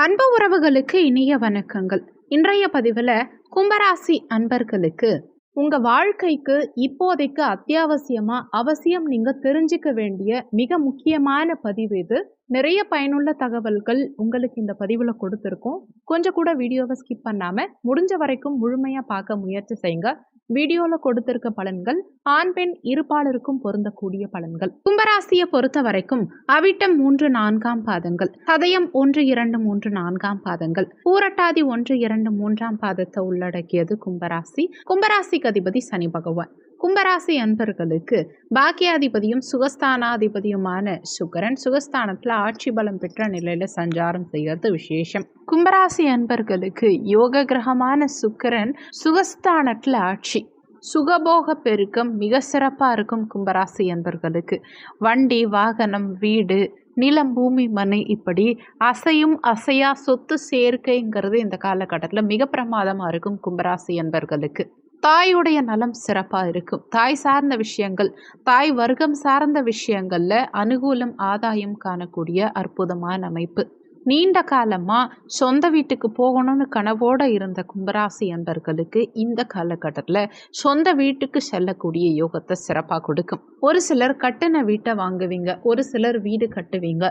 அன்பு உறவுகளுக்கு இனிய வணக்கங்கள். இன்றைய பதிவில் கும்பராசி அன்பர்களுக்கு உங்க வாழ்க்கைக்கு இப்போதைக்கு அத்தியாவசியமா அவசியம் நீங்க தெரிஞ்சுக்க வேண்டிய மிக முக்கியமான பதிவு இது. நிறைய பயனுள்ள தகவல்கள் உங்களுக்கு இந்த பதிவில் கொடுத்துருக்கோம். கொஞ்சம் கூட வீடியோவை ஸ்கிப் பண்ணாம முடிஞ்ச வரைக்கும் முழுமையா பார்க்க முயற்சி செய்யுங்க வீடியோவில் கொடுத்திருக்க பலன்கள் ஆண் பெண் இருபாலருக்கும் பொருந்தக்கூடிய பலன்கள். கும்பராசியை பொறுத்த வரைக்கும் அவிட்டம் மூன்று நான்காம் பாதங்கள் சதயம் ஒன்று இரண்டு மூன்று நான்காம் பாதங்கள். பூரட்டாதி ஒன்று இரண்டு மூன்றாம் பாதத்தை உள்ளடக்கியது கும்பராசி. கும்பராசிக்கு அதிபதி சனி பகவான். கும்பராசி அன்பர்களுக்கு பாக்கியாதிபதியும் சுகஸ்தானாதிபதியுமான சுக்கரன் சுகஸ்தானத்தில் ஆட்சி பலம் பெற்ற நிலையில் சஞ்சாரம் செய்கிறது விசேஷம். கும்பராசி அன்பர்களுக்கு யோக கிரகமான சுக்கரன் சுகஸ்தானத்தில் ஆட்சி. சுகபோக பெருக்கம் மிக சிறப்பாக இருக்கும் கும்பராசி அன்பர்களுக்கு. வண்டி வாகனம் வீடு நிலம் பூமி மனை இப்படி அசையும் அசையா சொத்து சேர்க்கைங்கிறது இந்த காலகட்டத்தில் மிக பிரமாதமாக இருக்கும் கும்பராசி அன்பர்களுக்கு. தாயுடைய நலம் சிறப்பாக இருக்கும். தாய் சார்ந்த விஷயங்கள் தாய் வர்க்கம் சார்ந்த விஷயங்களில் அனுகூலம் ஆதாயம் காணக்கூடிய அற்புதமான அமைப்பு. நீண்ட காலமாக சொந்த வீட்டுக்கு போகணும்னு கனவோடு இருந்த கும்பராசி அன்பர்களுக்கு இந்த காலகட்டத்தில் சொந்த வீட்டுக்கு செல்லக்கூடிய யோகத்தை சிறப்பாக கொடுக்கும். ஒரு சிலர் கட்டின வீட்டை வாங்குவீங்க ஒரு சிலர் வீடு கட்டுவீங்க.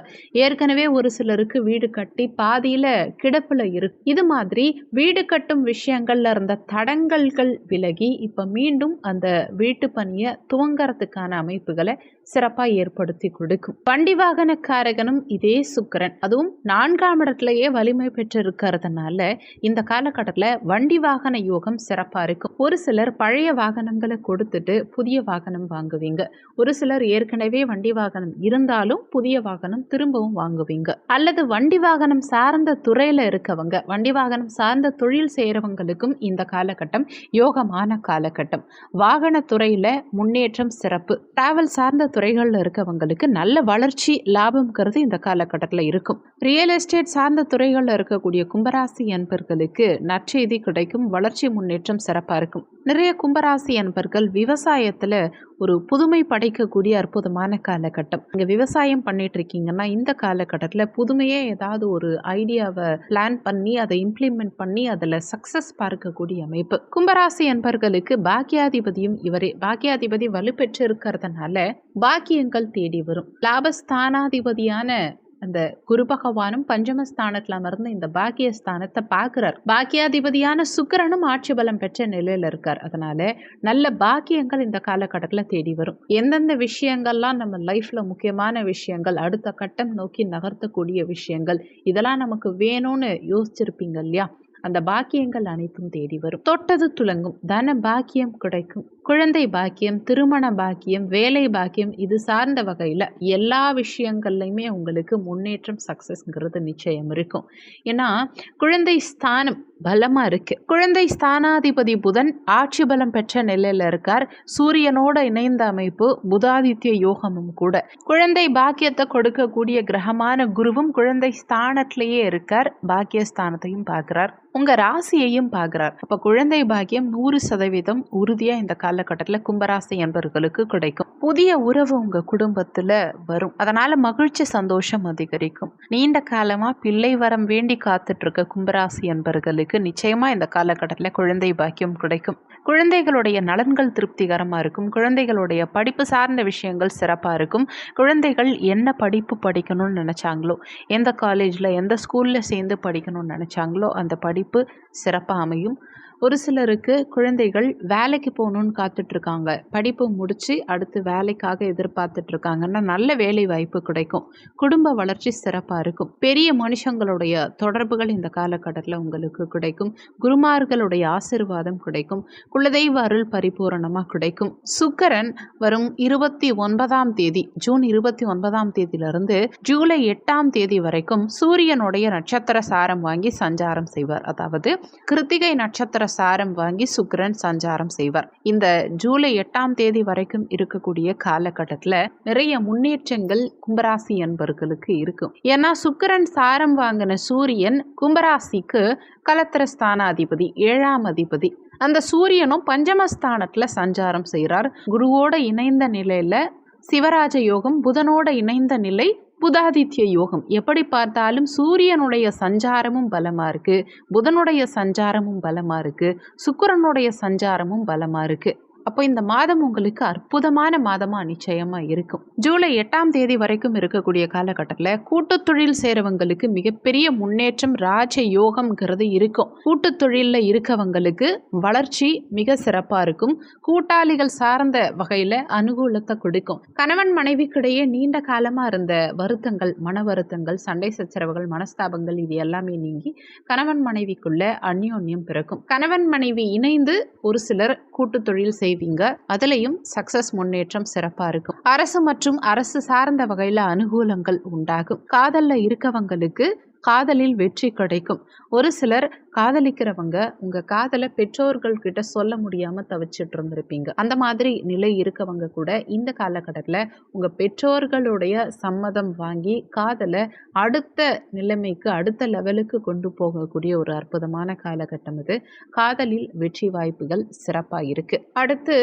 ஏற்கனவே ஒரு சிலருக்கு வீடு கட்டி பாதியில் கிடப்பில் இருக்கு. இது மாதிரி வீடு கட்டும் விஷயங்கள்ல இருந்த தடங்கல்கள் விலகி இப்போ மீண்டும் அந்த வீட்டு பணியை துவங்கறதுக்கான அமைப்புகளை சிறப்பாக ஏற்படுத்தி கொடுக்கும். வண்டி வாகனக்காரகனும் இதே சுக்கரன். அதுவும் நான்காம் இடத்துலயே வலிமை பெற்றிருக்கிறதுனால இந்த காலகட்டத்தில் வண்டி வாகன யோகம் சிறப்பாக இருக்கும். ஒரு சிலர் பழைய வாகனங்களை கொடுத்துட்டு புதிய வாகனம் வாங்குவீங்க. ஒரு சிலர் ஏற்கனவே வண்டி வாகனம் இருந்தாலும் புதிய வாகனம் திரும்பவும் வாங்குவீங்க. அல்லது வண்டி வாகனம் சார்ந்த துறையில் இருக்கவங்க வண்டி வாகனம் சார்ந்த தொழில் செய்கிறவங்களுக்கும் இந்த காலகட்டம் யோகமான காலகட்டம். வாகனத்துறையில் முன்னேற்றம் சிறப்பு. டிராவல் சார்ந்த துறைகளில் இருக்கவங்களுக்கு நல்ல வளர்ச்சி லாபம்ங்கிறது இந்த காலகட்டத்தில் இருக்கும். ரியல் எஸ்டேட் சார்ந்த துறைகளில் இருக்கக்கூடிய கும்பராசி என்பர்களுக்கு நற்செய்தி கிடைக்கும் வளர்ச்சி முன்னேற்றம் சிறப்பாக இருக்கும். நிறைய கும்பராசி அன்பர்கள் விவசாயத்தில் ஒரு புதுமை படைக்கக்கூடிய அற்புதமான காலகட்டம். இங்கே விவசாயம் பண்ணிட்டு இருக்கீங்கன்னா இந்த காலகட்டத்தில் புதுமையே ஏதாவது ஒரு ஐடியாவை பிளான் பண்ணி அதை இம்ப்ளிமெண்ட் பண்ணி அதில் சக்ஸஸ் பார்க்கக்கூடிய அமைப்பு. கும்பராசி அன்பர்களுக்கு பாக்கியாதிபதியும் இவரே. பாக்கியாதிபதி வலுப்பெற்று இருக்கிறதுனால பாக்கியங்கள் தேடி வரும். லாபஸ்தானாதிபதியான அந்த குரு பகவானும் பஞ்சமஸ்தானத்தில் அமர்ந்து இந்த பாக்கியஸ்தானத்தை பார்க்குறார். பாக்கியாதிபதியான சுக்கரனும் ஆட்சி பலம் பெற்ற நிலையில் இருக்கார். அதனால நல்ல பாக்கியங்கள் இந்த காலகட்டத்தில் தேடி வரும். எந்தெந்த விஷயங்கள்லாம் நம்ம லைஃப்பில் முக்கியமான விஷயங்கள் அடுத்த கட்டம் நோக்கி நகர்த்தக்கூடிய விஷயங்கள் இதெல்லாம் நமக்கு வேணும்னு யோசிச்சிருப்பீங்க இல்லையா? அந்த பாக்கியங்கள் அனைத்தும் தேடி வரும். தொட்டது துலங்கும். தன பாக்கியம் கிடைக்கும். குழந்தை பாக்கியம் திருமண பாக்கியம் வேலை பாக்கியம் இது சார்ந்த வகையில் எல்லா விஷயங்கள்லையுமே உங்களுக்கு முன்னேற்றம் சக்ஸஸ்ங்கிறது நிச்சயம் இருக்கும். ஏன்னா குழந்தை ஸ்தானம் பலமாக இருக்குது குழந்தை ஸ்தானாதிபதி புதன் ஆட்சி பலம் பெற்ற நிலையில் இருக்கார். சூரியனோட இணைந்த அமைப்பு புதாதித்ய யோகமும் கூட. குழந்தை பாக்கியத்தை கொடுக்கக்கூடிய கிரகமான குருவும் குழந்தை ஸ்தானத்திலேயே இருக்கார். பாக்கியஸ்தானத்தையும் பார்க்குறார். உங்கள் ராசியையும் பார்க்குறார். அப்போ குழந்தை பாக்கியம் நூறு சதவீதம் உறுதியாக இந்த காலகட்டத்தில் கும்பராசி என்பவர்களுக்கு கிடைக்கும். புதிய உறவு உங்கள் குடும்பத்தில் வரும். அதனால் மகிழ்ச்சி சந்தோஷம் அதிகரிக்கும். நீண்ட காலமாக பிள்ளை வரம் வேண்டி காத்துட்ருக்க கும்பராசி என்பவர்களுக்கு நிச்சயமாக இந்த காலகட்டத்தில் குழந்தை பாக்கியம் கிடைக்கும். குழந்தைகளுடைய நலன்கள் திருப்திகரமாக இருக்கும். குழந்தைகளுடைய படிப்பு சார்ந்த விஷயங்கள் சிறப்பாக இருக்கும். குழந்தைகள் என்ன படிப்பு படிக்கணும்னு நினச்சாங்களோ எந்த காலேஜில் எந்த ஸ்கூலில் சேர்ந்து படிக்கணும்னு நினச்சாங்களோ அந்த படிப்பு சிறப்பாக அமையும். ஒரு சிலருக்கு குழந்தைகள் வேலைக்கு போகணுன்னு காத்துட்ருக்காங்க. படிப்பு முடித்து அடுத்து வேலைக்காக எதிர்பார்த்துட்ருக்காங்கன்னா நல்ல வேலை வாய்ப்பு கிடைக்கும். குடும்ப வளர்ச்சி சிறப்பாக இருக்கும். பெரிய மனுஷங்களுடைய தொடர்புகள் இந்த காலகட்டத்தில் உங்களுக்கு கிடைக்கும். குருமார்களுடைய ஆசிர்வாதம் கிடைக்கும். குலதெய்வ அருள் பரிபூரணமாக கிடைக்கும். சுக்கரன் வரும் இருபத்தி ஒன்பதாம் தேதி ஜூன் இருபத்தி ஒன்பதாம் தேதியிலிருந்து ஜூலை எட்டாம் தேதி வரைக்கும் சூரியனுடைய நட்சத்திர சாரம் வாங்கி சஞ்சாரம் செய்வார். அதாவது கிருத்திகை நட்சத்திர சாரம் வாங்கி சுக்கரன் சஞ்சாரம் செய்வார். இந்த ஜூலை எட்டாம் தேதி வரைக்கும் இருக்கக்கூடிய காலகட்டத்தில் நிறைய முன்னேற்றங்கள் கும்பராசி என்பர்களுக்கு இருக்கும். ஏன்னா சுக்கரன் சாரம் வாங்கின சூரியன் கும்பராசிக்கு கலத்திரஸ்தானாதிபதி ஏழாம் அதிபதி. அந்த சூரியனும் பஞ்சமஸ்தானத்தில் சஞ்சாரம் செய்கிறார் குருவோட இணைந்த நிலையில் சிவராஜ யோகம் புதனோட இணைந்த நிலை புதாதித்ய யோகம். எப்படி பார்த்தாலும் சூரியனுடைய சஞ்சாரமும் பலமாக இருக்குது புதனுடைய சஞ்சாரமும் பலமாக இருக்குது சுக்கிரனுடைய சஞ்சாரமும் பலமாக இருக்குது அப்போ இந்த மாதம் உங்களுக்கு அற்புதமான மாதமாக நிச்சயமாக இருக்கும். ஜூலை எட்டாம் தேதி வரைக்கும் இருக்கக்கூடிய காலகட்டத்தில் கூட்டு தொழில் சேரவங்களுக்கு மிகப்பெரிய முன்னேற்றம் ராஜ யோகம்ங்கிறது இருக்கும். கூட்டு தொழிலில் இருக்கவங்களுக்கு வளர்ச்சி மிக சிறப்பாக இருக்கும். கூட்டாளிகள் சார்ந்த வகையில் அனுகூலத்தை கொடுக்கும். கணவன் மனைவிக்கிடையே நீண்ட காலமாக இருந்த வருத்தங்கள் மன வருத்தங்கள் சண்டை சச்சரவுகள் மனஸ்தாபங்கள் இது எல்லாமே நீங்கி கணவன் மனைவிக்குள்ள அந்யோன்யம் பிறக்கும். கணவன் மனைவி இணைந்து ஒரு சிலர் கூட்டு தொழில் செய்வீங்க. அதுலேயும் சக்சஸ் முன்னேற்றம் சிறப்பாக இருக்கும். அரசு மற்றும் அரசு சார்ந்த வகையில் அனுகூலங்கள் உண்டாகும். காதலில் இருக்கவங்களுக்கு காதலில் வெற்றி கிடைக்கும். ஒரு சிலர் காதலிக்கிறவங்க உங்கள் காதலை பெற்றோர்கள் கிட்ட சொல்ல முடியாமல் தவிச்சிட்டு இருந்திருப்பீங்க. அந்த மாதிரி நிலை இருக்கவங்க கூட இந்த காலகட்டத்தில் உங்கள் பெற்றோர்களுடைய சம்மதம் வாங்கி காதலை அடுத்த நிலைமைக்கு அடுத்த லெவலுக்கு கொண்டு போகக்கூடிய ஒரு அற்புதமான காலகட்டம் இது. காதலில் வெற்றி வாய்ப்புகள் சிறப்பாக இருக்குது அடுத்து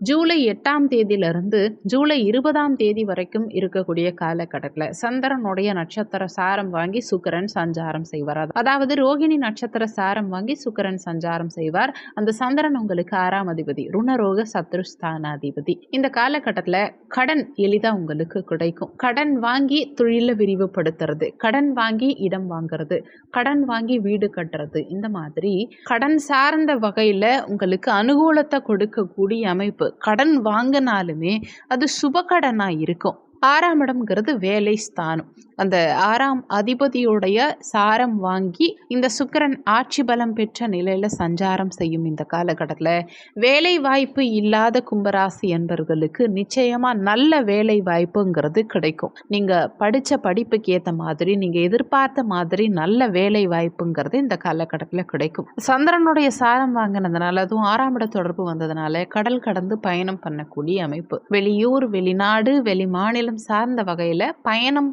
ஜூலை எட்டாம் தேதியிலிருந்து ஜூலை இருபதாம் தேதி வரைக்கும் இருக்கக்கூடிய காலகட்டத்தில் சந்திரனுடைய நட்சத்திர சாரம் வாங்கி சுக்கரன் சஞ்சாரம் செய்வார். அதாவது ரோகிணி நட்சத்திர சாரம் வாங்கி சுக்கரன் சஞ்சாரம் செய்வார். அந்த சந்திரன் உங்களுக்கு ஆறாம் அதிபதி ருணரோக சத்ருஸ்தானாதிபதி. இந்த காலகட்டத்தில் கடன் எளிதாக உங்களுக்கு கிடைக்கும். கடன் வாங்கி தொழிலை விரிவுபடுத்துறது கடன் வாங்கி இடம் வாங்குறது கடன் வாங்கி வீடு கட்டுறது இந்த மாதிரி கடன் சார்ந்த வகையில் உங்களுக்கு அனுகூலத்தை கொடுக்கக்கூடிய அமைப்பு கடன் வாங்கினாலுமே அது சுபகடனாக இருக்கும். ஆறாம் இடம்ங்கிறது வேலை ஸ்தானம். அந்த ஆறாம் அதிபதியுடைய சாரம் வாங்கி இந்த சுக்கிரன் ஆட்சி பலம் பெற்ற நிலையில் சஞ்சாரம் செய்யும் இந்த காலகட்டத்தில் வேலை வாய்ப்பு இல்லாத கும்பராசி என்பவர்களுக்கு நிச்சயமாக நல்ல வேலை வாய்ப்புங்கிறது கிடைக்கும். நீங்கள் படித்த படிப்புக்கு ஏற்ற மாதிரி நீங்கள் எதிர்பார்த்த மாதிரி நல்ல வேலை வாய்ப்புங்கிறது இந்த காலகட்டத்தில் கிடைக்கும். சந்திரனுடைய சாரம் வாங்கினதுனால அதுவும் ஆறாம் இட தொடர்பு வந்ததுனால கடல் கடந்து பயணம் பண்ணக்கூடிய அமைப்பு. வெளியூர் வெளிநாடு வெளி மாநிலம் சார்ந்த வகையில் பயணம்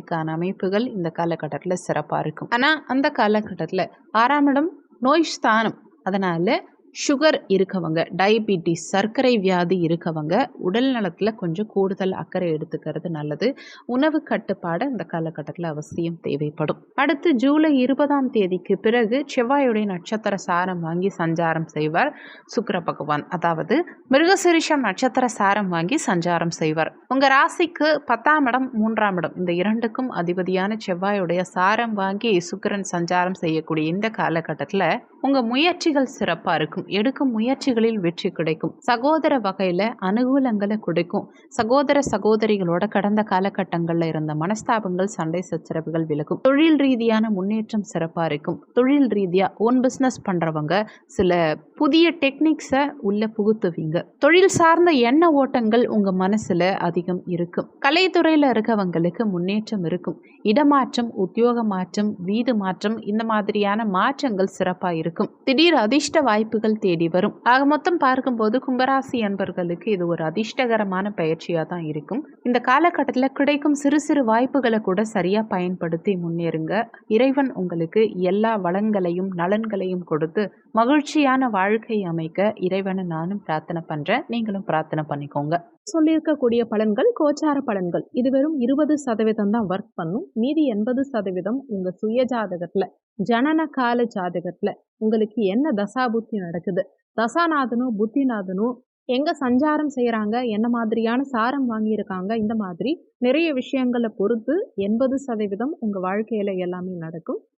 செய்யறதுக்கான அமைப்புகள் இந்த காலகட்டத்தில் சிறப்பாக இருக்கும். ஆனால் அந்த காலகட்டத்தில் ஆறாம் இடம் நோய் ஸ்தானம். அதனால் சுகர் இருக்கவங்க டயபிட்டிஸ் சர்க்கரை வியாதி இருக்கவங்க உடல் நலத்தில் கொஞ்சம் கூடுதல் அக்கறை எடுத்துக்கிறது நல்லது. உணவு கட்டுப்பாடு இந்த காலகட்டத்தில் அவசியம் தேவைப்படும். அடுத்து ஜூலை இருபதாம் தேதிக்கு பிறகு செவ்வாயுடைய நட்சத்திர சாரம் வாங்கி சஞ்சாரம் செய்வார் சுக்கர பகவான். அதாவது மிருகசிரிஷம் நட்சத்திர சாரம் வாங்கி சஞ்சாரம் செய்வார். உங்கள் ராசிக்கு பத்தாம் இடம் மூன்றாம் இடம் இந்த இரண்டுக்கும் அதிபதியான செவ்வாயுடைய சாரம் வாங்கி சுக்கிரன் சஞ்சாரம் செய்யக்கூடிய இந்த காலகட்டத்தில் உங்கள் முயற்சிகள் சிறப்பாக இருக்கும். எடுக்கும் முயற்சிகளில் வெற்றி கிடைக்கும். சகோதர வகையில் அனுகூலங்களை கொடுக்கும். சகோதர சகோதரிகளோட கடந்த காலகட்டங்களில் இருந்த மனஸ்தாபங்கள் சண்டை சச்சரவுகள் விலகும். தொழில் ரீதியான முன்னேற்றம் சிறப்பாக இருக்கும். தொழில் ரீதியாக ஓன் பிஸ்னஸ் பண்ணுறவங்க சில புதிய டெக்னிக்ஸை உள்ள புகுத்துவீங்க. தொழில் சார்ந்த எண்ண ஓட்டங்கள் உங்கள் மனசில் அதிகம் இருக்கும். கலைத்துறையில் இருக்கவங்களுக்கு முன்னேற்றம் இருக்கும். இடமாற்றம் உத்தியோக மாற்றம் வீடு மாற்றம் இந்த மாதிரியான மாற்றங்கள் சிறப்பாக இருக்கும். திடீர் அதிர்ஷ்ட வாய்ப்புகள் தேடி வரும். ஆக மொத்தம் பார்க்கும்போது கும்பராசி அன்பர்களுக்கு இது ஒரு அதிர்ஷ்டகரமான பயிற்சியாக தான் இருக்கும். இந்த காலகட்டத்தில் கிடைக்கும் சிறு சிறு வாய்ப்புகளை கூட சரியாக பயன்படுத்தி முன்னேறுங்க. இறைவன் உங்களுக்கு எல்லா வளங்களையும் நலன்களையும் கொடுத்து மகிழ்ச்சியான வாழ்க்கை அமைக்க இறைவனை நானும் பிரார்த்தனை பண்ணுறேன் நீங்களும் பிரார்த்தனை பண்ணிக்கோங்க. சொல்லியிருக்கக்கூடிய பலன்கள் கோச்சார பலன்கள். இது வெறும் இருபது சதவீதம் தான் ஒர்க் பண்ணும். மீதி எண்பது சதவீதம் உங்க சுய ஜாதகத்துல ஜனன கால ஜாதகத்துல உங்களுக்கு என்ன தசாபுத்தி நடக்குது? தசாநாதனும் புத்திநாதனும் எங்க சஞ்சாரம் செய்யறாங்க என்ன மாதிரியான சாரம் வாங்கியிருக்காங்க? இந்த மாதிரி நிறைய விஷயங்களை பொறுத்து எண்பது சதவீதம் உங்க வாழ்க்கையில எல்லாமே நடக்கும்.